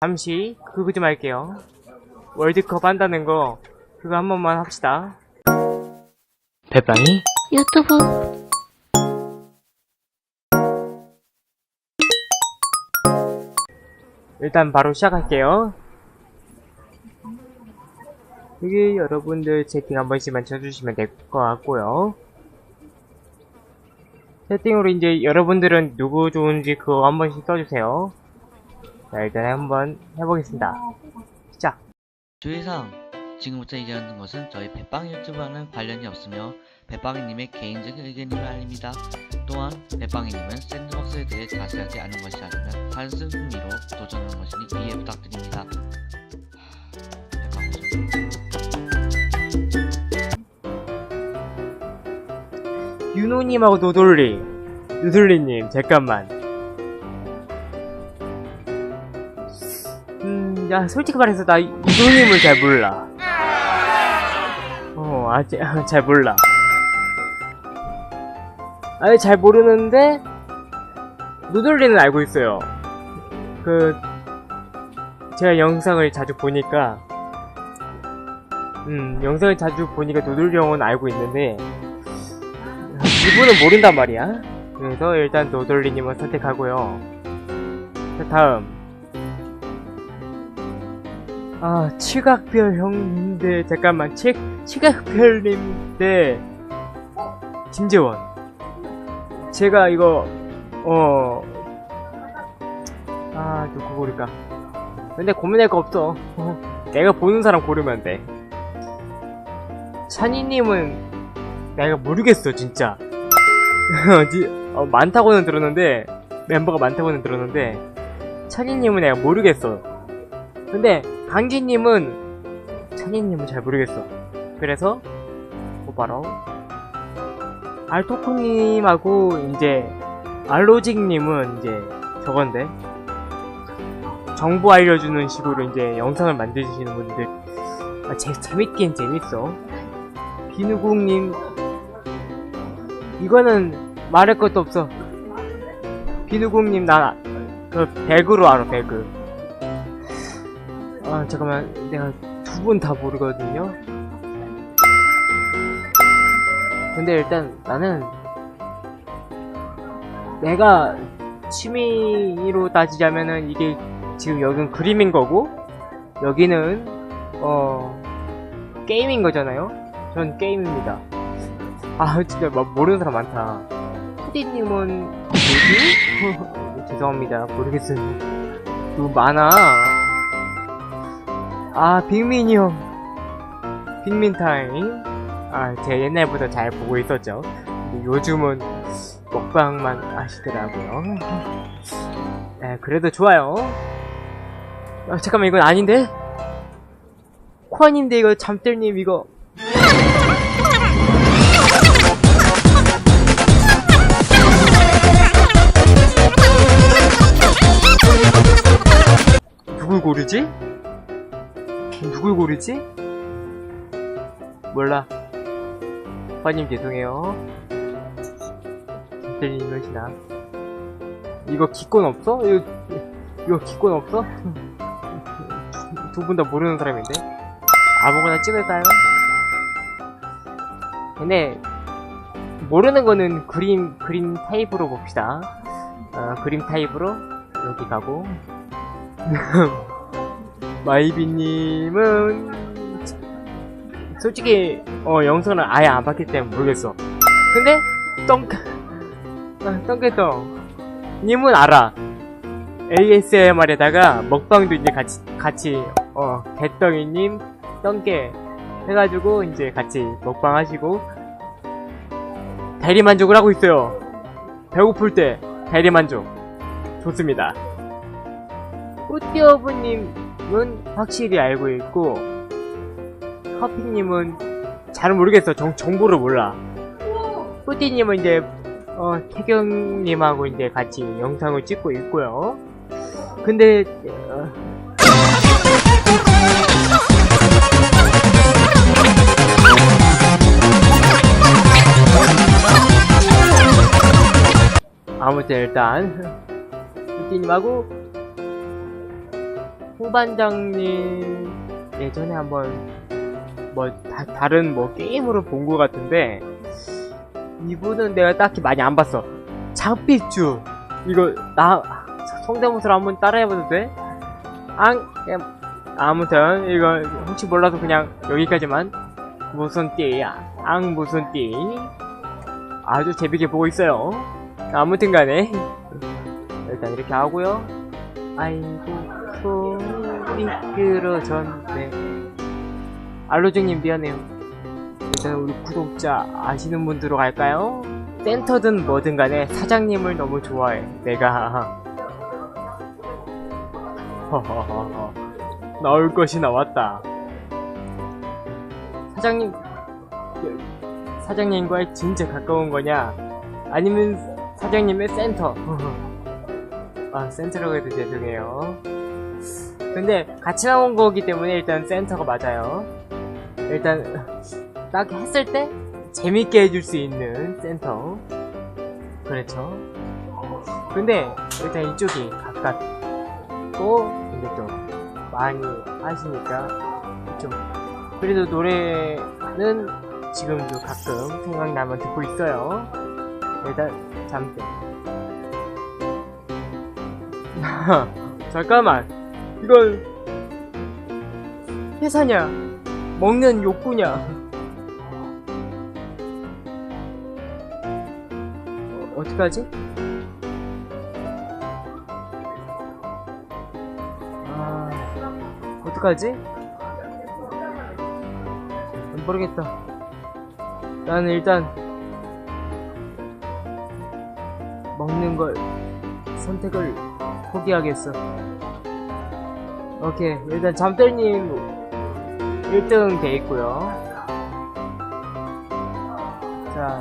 잠시 그거 좀 할게요. 월드컵 한다는 거 그거 한 번만 합시다. 배빵이 유튜브 일단 바로 시작할게요. 여기 여러분들 채팅 한 번씩만 쳐주시면 될 것 같고요. 채팅으로 이제 여러분들은 누구 좋은지 그거 한 번씩 써주세요. 자 일단 한번 해보겠습니다. 시작. 주의사항 지금부터 얘기하는 것은 저희 배빵 유튜브와는 관련이 없으며 배빵이님의 개인적인 의견임을 알립니다. 또한 배빵이님은 샌드박스에 대해 자세하게 아는 것이 아니면 단순 흥미로 도전하는 것이니 이해 부탁드립니다. 윤호님하고 노돌리 노돌리님 잠깐만 음, 야 솔직히 말해서 나 윤호님을 잘 몰라 어 아직 잘 몰라 아니 잘 모르는데 노돌리는 알고 있어요 그 제가 영상을 자주 보니까 음 영상을 자주 보니까 노돌리 형은 알고 있는데 이분은 모른단 말이야. 그래서 일단 노돌리님을 선택하고요. 자, 다음. 아, 칠각별 형님들, 잠깐만, 칠, 칠각별님들, 김재원. 제가 이거, 어, 아, 누구 고를까. 근데 고민할 거 없어. 내가 보는 사람 고르면 돼. 찬이님은 내가 모르겠어 진짜 니- 어, 많다고는 들었는데 멤버가 많다고는 들었는데 찬이님은 내가 모르겠어 근데 강진님은 찬이님은 잘 모르겠어. 그래서 뭐 바로. 알토쿠님하고 이제 알로직님은 이제 저건데. 정보 알려주는 식으로 이제 영상을 만드시는 분들. 아, 재, 재밌긴 재밌어. 비누국님. 이거는 말할 것도 없어. 비누국님 나 그 배그로 알아 배그 아 잠깐만 내가 두 분 다 모르거든요 근데 일단 나는 내가 취미로 따지자면은 이게 지금 여긴 그림인 거고 여기는 어 게임인 거잖아요 전 게임입니다. 아 진짜 막 모르는 사람 많다. 푸디님은 뭐지? 죄송합니다. 모르겠어요. 너무 많아. 아 빅민이 형. 빅민 타임. 아 제가 옛날부터 잘 보고 있었죠. 근데 요즘은 먹방만 하시더라고요. 네, 그래도 좋아요. 아, 잠깐만 이건 아닌데? 코아님데 이거 잠들님 이거 누굴 고르지? 누굴 고르지? 몰라. 빠님 죄송해요. 김태린 이러시나. 이거 기권 없어? 이거, 이거 기권 없어? 두 분 다 모르는 사람인데? 아무거나 찍을까요? 근데, 모르는 거는 그림, 그림 타입으로 봅시다. 어, 그림 타입으로 여기 가고 마이비님은 솔직히 어 영상을 아예 안 봤기 때문에 모르겠어. 근데 똥 아, 똥개똥 님은 알아. ASMR에다가 먹방도 이제 같이 같이 어 개떡이님 똥개 해가지고 이제 같이 먹방 하시고 대리 만족을 하고 있어요. 배고플 때 대리 만족. 좋습니다. 뿌띠어브님 은 확실히 알고 있고 커피님은 잘 모르겠어. 정, 정보를 몰라. 뿌띠님은 이제 어, 태경님하고 이제 같이 영상을 찍고 있고요. 근데 어, 아무튼 일단 뿌띠님하고 홍반장님 예전에 한번 뭐 다, 른뭐 게임으로 본 것 같은데 이분은 내가 딱히 많이 안 봤어. 장삐쭈 이거 나 성대모사로 한번 따라해봐도 돼? 앙 아무튼 이거 혹시 몰라도 그냥 여기까지만 무슨 띠야 앙 무슨 띠 아주 재밌게 보고 있어요. 아무튼간에 일단 이렇게 하고요. 아이고 손이 미끄러졌네. 알로중님 미안해요. 일단 우리 구독자 아시는 분들로 갈까요? 센터든 뭐든 간에 사장님을 너무 좋아해. 내가. 허허허허. 나올 것이 나왔다. 사장님, 사장님과의 진짜 가까운 거냐? 아니면 사장님의 센터? 아, 센터라고 해도 죄송해요. 근데 같이 나온 거기 때문에 일단 센터가 맞아요. 일단 딱 했을 때 재밌게 해줄 수 있는 센터. 그렇죠. 근데 일단 이쪽이 가깝고 근데 좀 많이 하시니까 좀 그래도 노래는 지금도 가끔 생각나면 듣고 있어요. 일단 잠들. 잠깐만. 이건 회사냐? 먹는 욕구냐? 어, 어떡하지? 아, 어떡하지? 모르겠다. 나는 일단 먹는 걸 선택을 포기하겠어. 오케이, 일단 잠들님 1등 돼 있고요. 자,